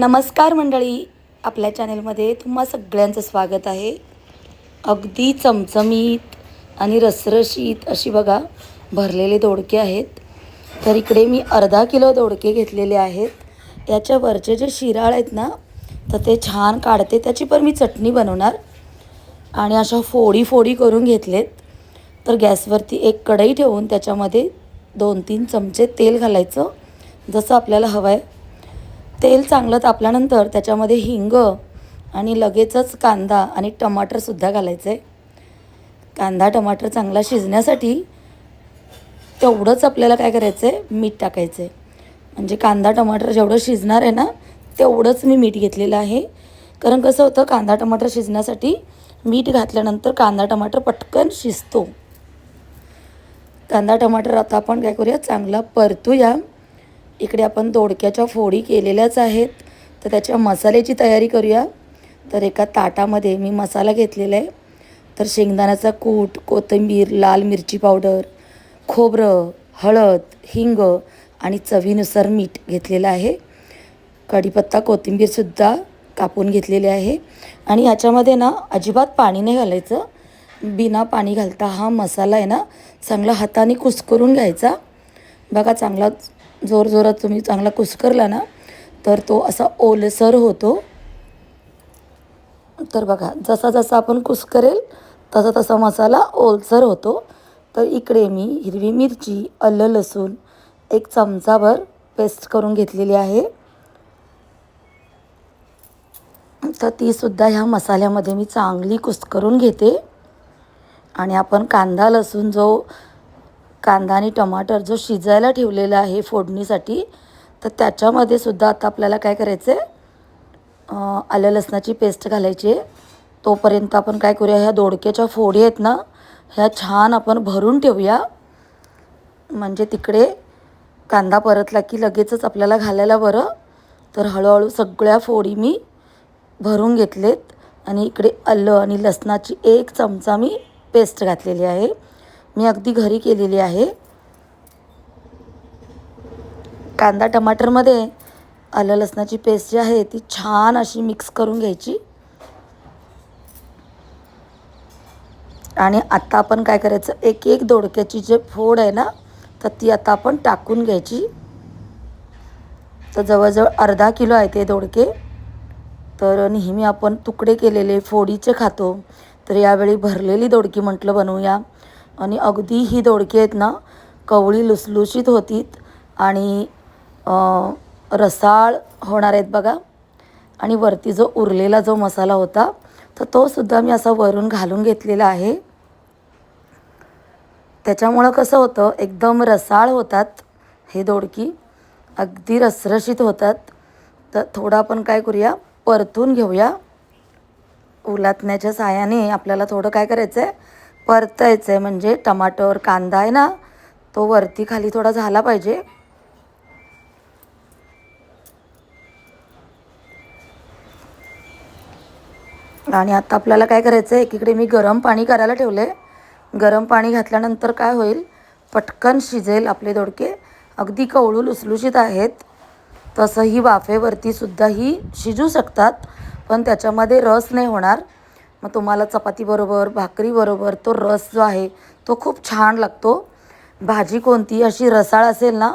नमस्कार मंडळी. आपल्या चॅनेलमध्ये तुम्हा सगळ्यांचं स्वागत आहे. अगदी चमचमीत आणि रसरशीत अशी बघा भरलेले दोडके आहेत. तर इकडे मी अर्धा किलो दोडके घेतलेले आहेत. याच्या वरचे जे शिराळ आहेत ना तर ते छान काढते. त्याची पण मी चटणी बनवणार. आणि अशा फोडी फोडी करून घेतलेत. तर गॅसवरती एक कढई ठेवून त्याच्यामध्ये दोन तीन चमचे तेल घालायचं जसं आपल्याला हवं आहे तेल चांगलं तापल्यानंतर त्याच्यामध्ये हिंग आणि लगेचच कांदा आणि टमाटरसुद्धा घालायचं. आहे कांदा टमाटर चांगला शिजण्यासाठी तेवढंच आपल्याला काय करायचं? आहे मीठ टाकायचं. आहे म्हणजे कांदा टमाटर जेवढं शिजणार आहे ना तेवढंच मी मीठ घेतलेलं आहे. कारण कसं होतं कांदा टमाटर शिजण्यासाठी मीठ घातल्यानंतर कांदा टमाटर पटकन शिजतो. कांदा टमाटर आता आपण काय करूया? चांगला परतूया. इकडे आपण दोडक्याच्या फोडी केलेल्याच आहेत. तर त्याच्या मसाल्याची तयारी करूया. तर एका ताटामध्ये मी मसाला घेतलेला आहे. तर शेंगदाण्याचा कूट कोथिंबीर लाल मिरची पावडर खोबरं हळद हिंग आणि चवीनुसार मीठ घेतलेलं आहे. कढीपत्ता कोथिंबीरसुद्धा कापून घेतलेली आहे. आणि याच्यामध्ये ना अजिबात पाणी नाही घालायचं. बिना पाणी घालता हा मसाला आहे ना चांगला हाताने कुस्करून घ्यायचा. बघा चांगला जोर जोरात तुम्ही चांगला कुस्करला ना तर तो असा ओलसर होतो. तर बघा जसा जसा आपण कुस्करेल तसा तसा मसाला ओलसर होतो. तर इकडे मी हिरवी मिरची आलं लसूण एक चमचाभर पेस्ट करून घेतलेली आहे. तर तीसुद्धा ह्या मसाल्यामध्ये मी चांगली कुस्करून घेते. आणि आपण कांदा लसूण जो कांदा आणि टमाटर जो शिजायला ठेवलेला आहे फोडणीसाठी तर त्याच्यामध्ये सुद्धा आता आपल्याला काय करायचं आहे आलं लसणाची पेस्ट घालायची. आहे तोपर्यंत आपण काय करूया ह्या दोडक्याच्या फोडी आहेत ना ह्या छान आपण भरून ठेवूया. म्हणजे तिकडे कांदा परतला की लगेचच आपल्याला घालायला बरं. तर हळूहळू सगळ्या फोडी मी भरून घेतलेत. आणि इकडे आलं आणि लसणाची एक चमचा मी पेस्ट घातलेली आहे. मी अगदी घरी केलेली आहे. कांदा टमाटरमध्ये आलं लसणाची पेस्ट जी आहे ती छान अशी मिक्स करून घ्यायची. आणि आता आपण काय करायचं एक एक दोडक्याची जे फोड आहे ना तर ती आता आपण टाकून घ्यायची. तर जवळजवळ अर्धा किलो आहे ते दोडके. तर नेहमी आपण तुकडे केलेले फोडीचे खातो. तर यावेळी भरलेली दोडकी म्हटलं बनवूया. आणि अगदी ही दोडकी आहेत ना कवळी लुसलुशीत होतीत आणि रसाळ होणार आहेत बघा. आणि वरती जो उरलेला जो मसाला होता तर तो सुद्धा मी असा वरून घालून घेतलेला आहे. त्याच्यामुळं कसं होतं एकदम रसाळ होतात हे दोडकी अगदी रसरशीत होतात. तर थोडं आपण काय करूया परतून घेऊया. उलातण्याच्या साहाय्याने आपल्याला थोडं काय करायचं आहे परतायचं आहे म्हणजे टमाटर कांदा आहे ना तो वरती खाली थोडा झाला पाहिजे. आणि आता आपल्याला काय करायचं आहे एकीकडे मी गरम पाणी करायला ठेवलं आहे गरम पाणी घातल्यानंतर काय होईल पटकन शिजेल आपले दोडके. अगदी कवळू लुसलुशीत आहेत. तसंही वाफेवरतीसुद्धा ही शिजू शकतात पण त्याच्यामध्ये रस नाही होणार. मग तुम्हाला चपातीबरोबर भाकरीबरोबर तो रस जो आहे तो खूप छान लागतो. भाजी कोणती? अशी रसाळ असेल ना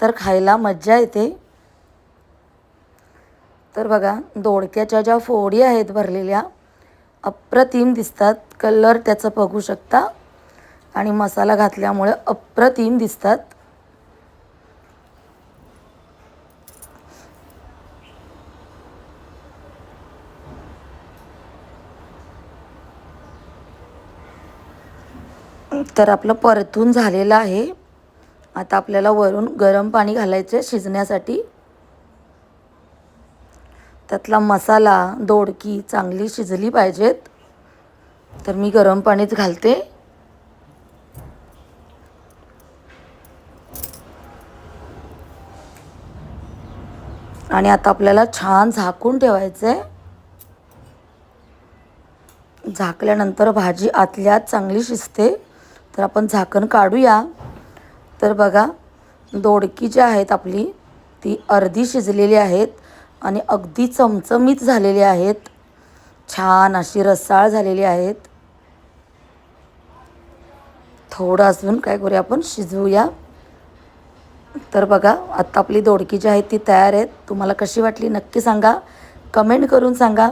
तर खायला मज्जा येते. तर बघा दोडक्याच्या ज्या फोडी आहेत भरलेल्या अप्रतिम दिसतात. कलर त्याचं बघू शकता. आणि मसाला घातल्यामुळे अप्रतिम दिसतात. तर आपलं परतून झालेलं आहे. आता आपल्याला वरून गरम पाणी घालायचं आहे शिजण्यासाठी. त्यातला मसाला दोडकी चांगली शिजली पाहिजेत. तर मी गरम पाणीच घालते. आणि आता आपल्याला छान झाकून ठेवायचं आहे झाकल्यानंतर भाजी आतल्यात चांगली शिजते. तर आपण झाकण काढूया. तर बघा दोडकी जी आहेत आपली ती अर्धी शिजलेली आहेत आणि अगदी चमचमीत झालेली आहेत. छान अशी रसाळ झालेली आहेत. थोडं अजून काय करूया आपण शिजवूया. तर बघा आत्ता आपली दोडकी जी आहेत ती तयार आहेत. तुम्हाला कशी वाटली नक्की सांगा. कमेंट करून सांगा.